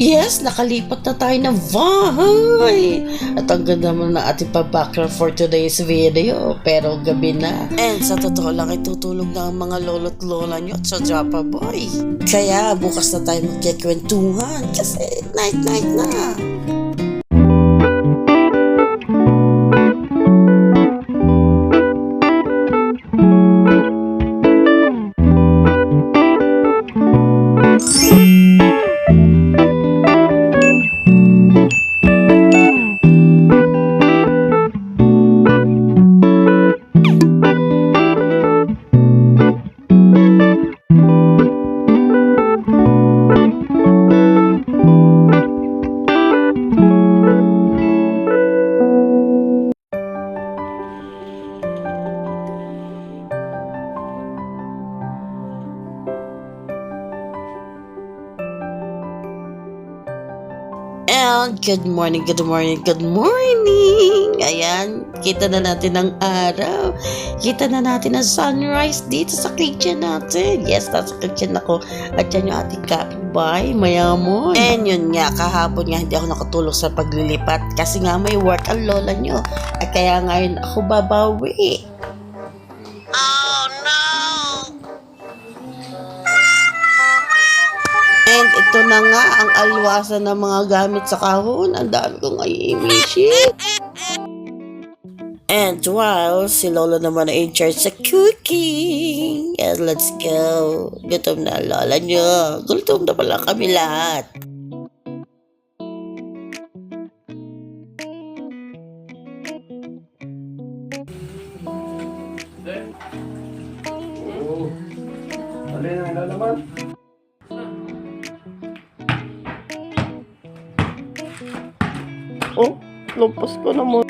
Yes, nakalipat na tayo ng bahay. At ang ganda mo na ating pa-background for today's video. Pero gabi na. And sa totoo lang ay tutulog na ang mga lolo't lola nyo at sa Japa Boy. Kaya bukas na tayo magkikwentuhan kasi night-night na. Good morning, good morning, good morning! Ayan, kita na natin ang araw. Kita na natin ang sunrise dito sa kitchen natin. Yes, nasa kitchen ako. At yan yung ating kapitbahay, mayamon. And yun nga, kahapon nga hindi ako nakatulog sa paglilipat kasi nga may work ang lola nyo. At kaya ngayon ako babawi. And ito na nga ang alwasan ng mga gamit sa kahon. Ang dami kong aiimishi. And while si Lolo naman ay in charge sa cooking. And let's go. Gutom na Lola nyo. Gutom na pala kami lahat. Oh, lumpas ko naman.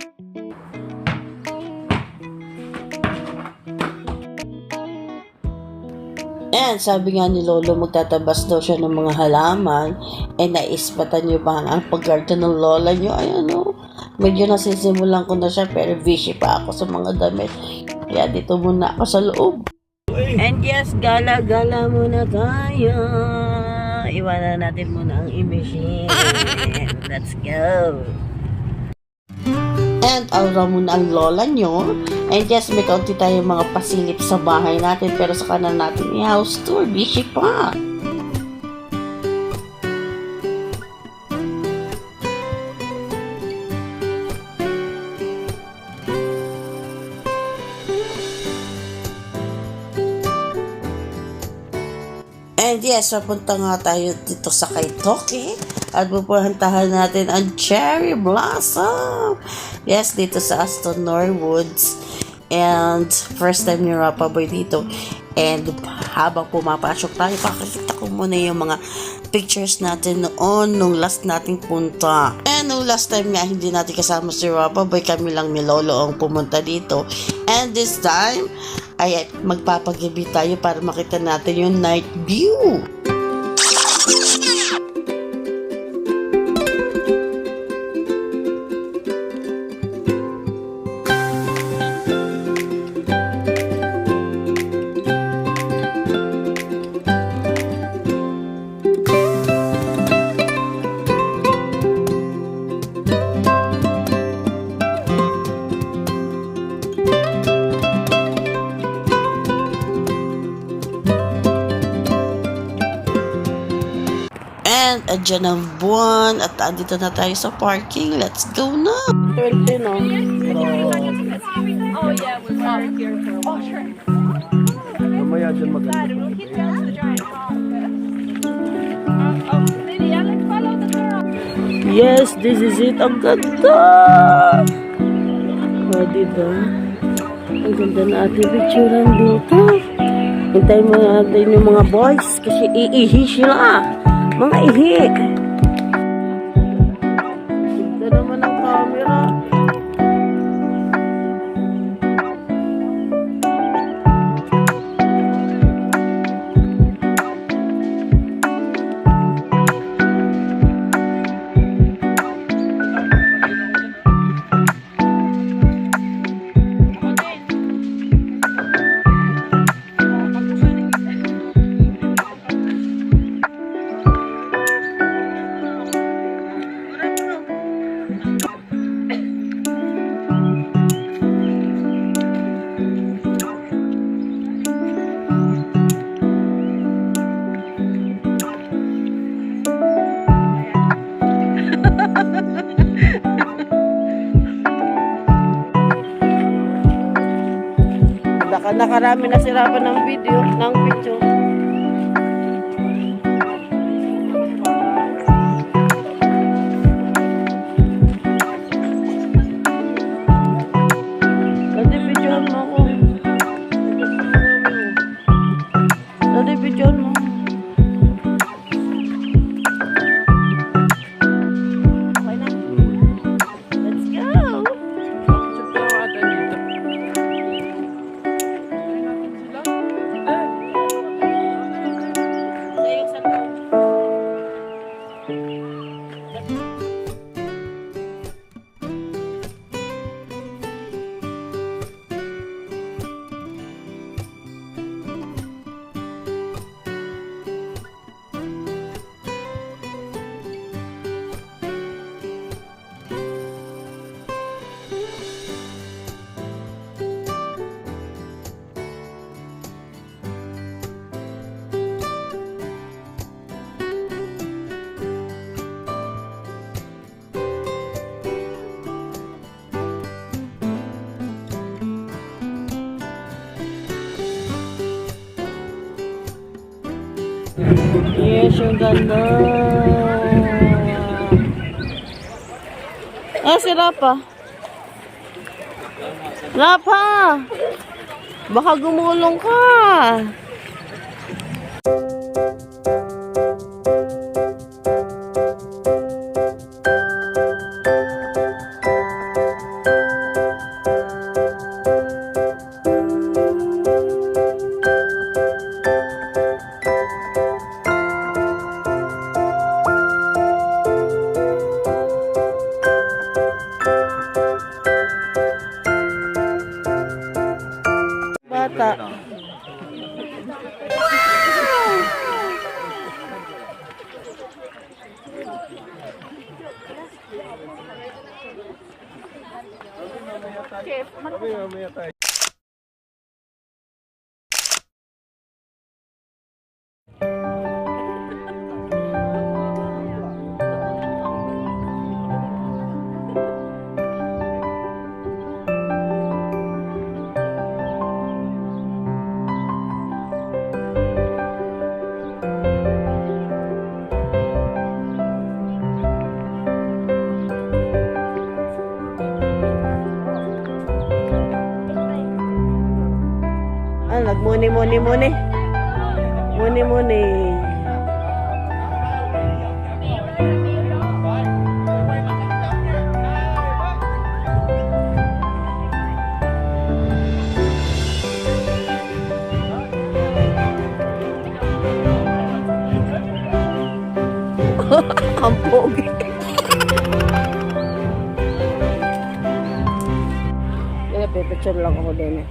And sabi nga ni Lolo, magtatabas daw siya ng mga halaman. Eh, naispatan niyo ba ang paggarden ng Lola niyo? Ayan o. Medyo nasisimulan ko na siya, pero busy pa ako sa mga damit. Kaya dito muna ako sa loob. And yes, gala-gala muna tayo. Iwanan natin muna ang imagine. Let's go. And aura muna ang lola nyo. And yes, may kaunti tayong mga pasilip sa bahay natin. Pero sa kanan natin i-house tour. Busy pa. And yes, papunta nga tayo dito sa Kaitoke at pupuntahan natin ang Cherry Blossom. Yes, dito sa Aston Norwoods. And first time ni Rapa Boy dito. And habang pumapasok tayo, pakikita ko muna yung mga pictures natin noon nung last nating punta. And nung last time nga, hindi natin kasama si Rapa Boy, kami lang ni Lolo ang pumunta dito. And this time, ay magpapagabi tayo para makita natin yung night view. Andyan ang buwan at andito na tayo sa parking. Let's go na! 20 no? Oh yeah, we're parked here for a while. Mamaya dyan maganda. We'll. Oh, Lydia, let's follow the girl. Yes, this is it. Ang ganda! O, oh, diba? Ang ganda na ating picturean dito. Hintayin mo natin yung mga boys kasi iihi sila. Mga ihi. Nakarami na sirapan ng video, ng picture. Yes, yung ganda. Ah, si Rapa. Rapa! Baka gumulong ka. chef. Mag- Kami. Ah, nagmuni-muni-muni. Muni-muni. Ang pogi. Kaya pipicture lang ako din eh.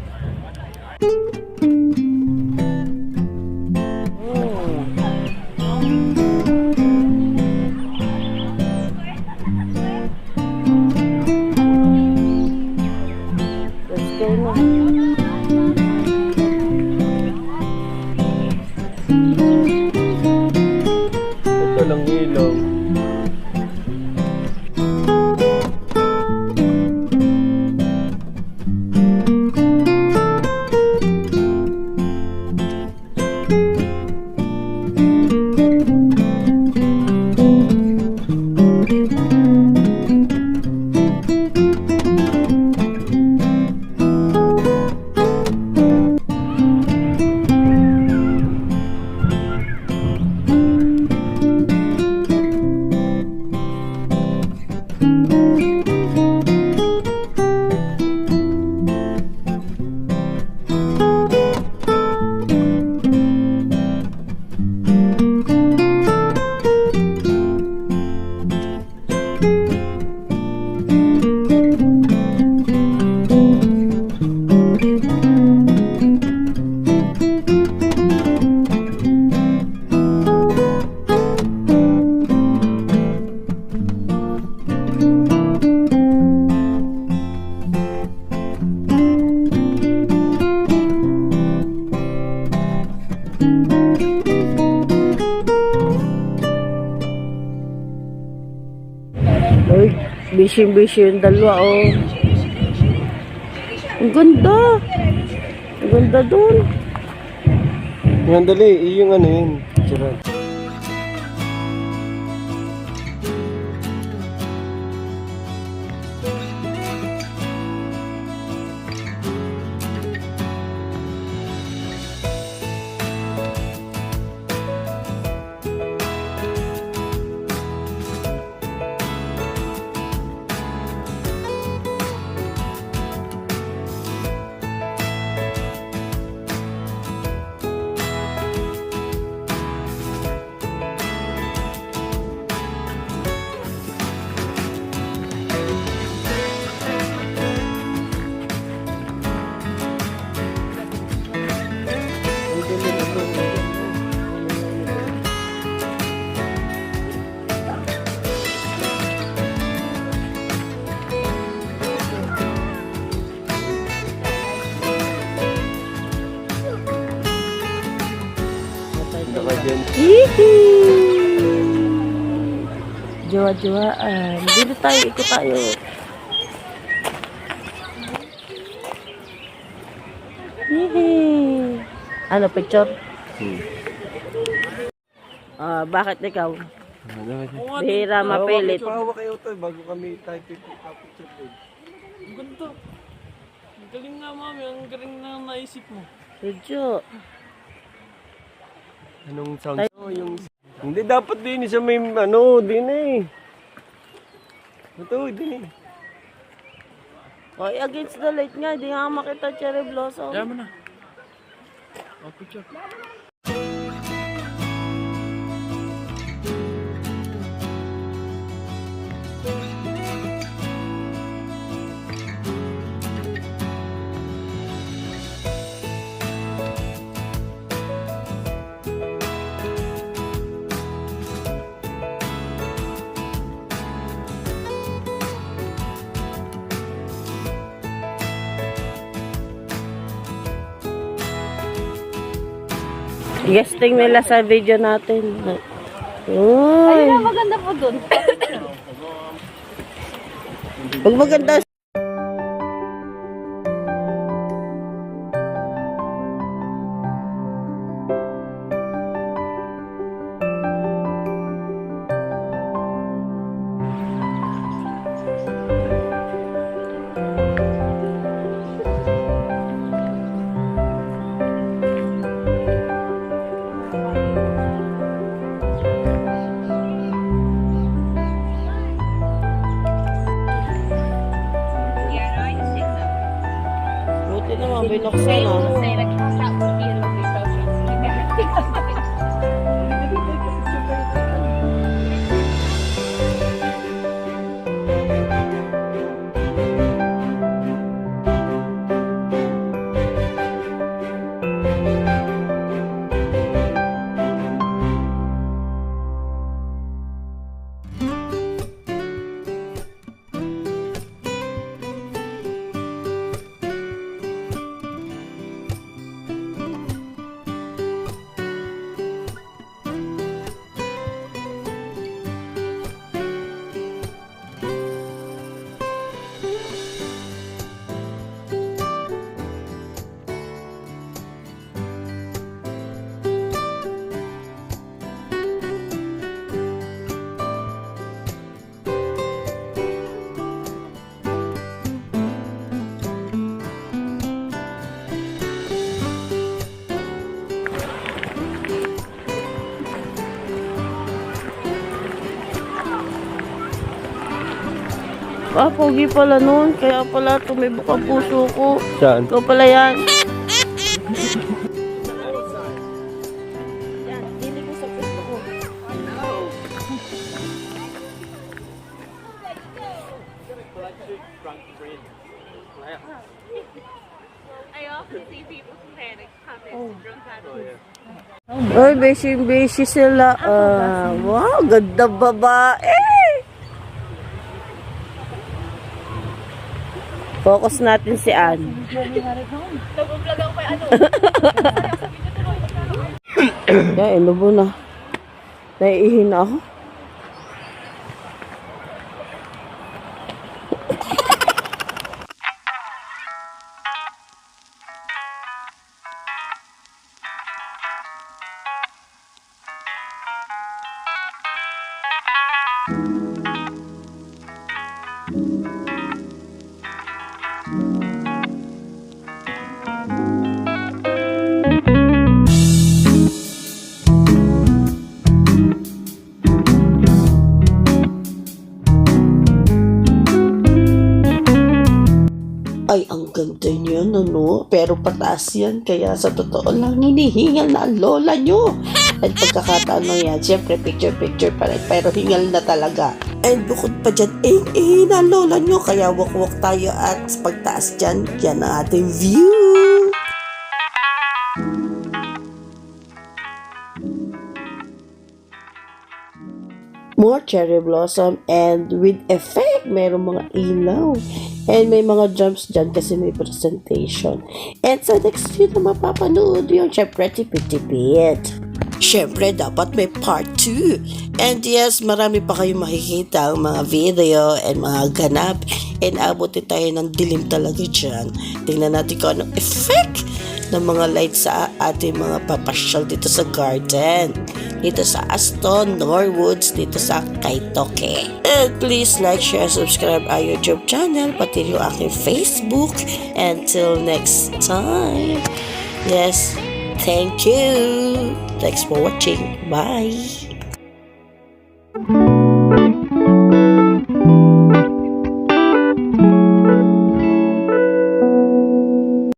Busy-busy yung dalawa, oh. Ang ganda. Ganda dun. Yan, dali. Yung ano yun. Sira. Jowa-jowaan. Dito tayo, ikot tayo. Hihi! Ano, picture? Hmm. Ah, bakit ikaw? Ano? Bihira mapilit. Pahawa kayo to bago kami tayo pipicture eh. Ang ganda. Ang galing nga mami, ang galing na naisip mo. Video. Anong sound? Oh, yung... Hindi dapat din siya may ano, din eh. Ito, din eh. Oy, against the light nga, di nga makita cherry blossom. Kaya mo na. Oh, picture. Guesting nila sa video natin. Uy. Ayun, maganda po dun. Pag maganda naman, binuksan ah. Ah, pogi pala nun. Kaya pala tumibok ang puso ko. Saan? Ikaw pala yan. Ay, beshi-beshi sila. Ah, wow, ganda babae. Focus natin si Ann. Nag-vlog ako kay ano. Kaya inubo na. Naiihin na ako. Ganda niyan, ano? Pero pataas yan, kaya sa totoo lang, hinihingal na ang lola nyo. At pagkakataon lang yan, syempre picture-picture pa rin, pero hingal na talaga. And bukod pa dyan, eh, eh, na lola nyo, kaya walk-walk tayo at pagtaas dyan, yan ang ating view. more cherry blossom and with effect, merong mga ilaw. And may mga jumps dyan kasi may presentation. And sa next video na mapapanood yung syempre tipid-tipid. Syempre, dapat may part 2. And yes, marami pa kayong makikita ang mga video and mga ganap. And abutin tayo ng dilim talaga dyan. Tingnan natin kung anong effect ng mga lights sa ating mga papasyal dito sa garden. Dito sa Aston, Norwoods, dito sa Kaitoke. And please like, share, subscribe our YouTube channel, pati yung aking Facebook. Until next time. Yes, thank you. Thanks for watching. Bye.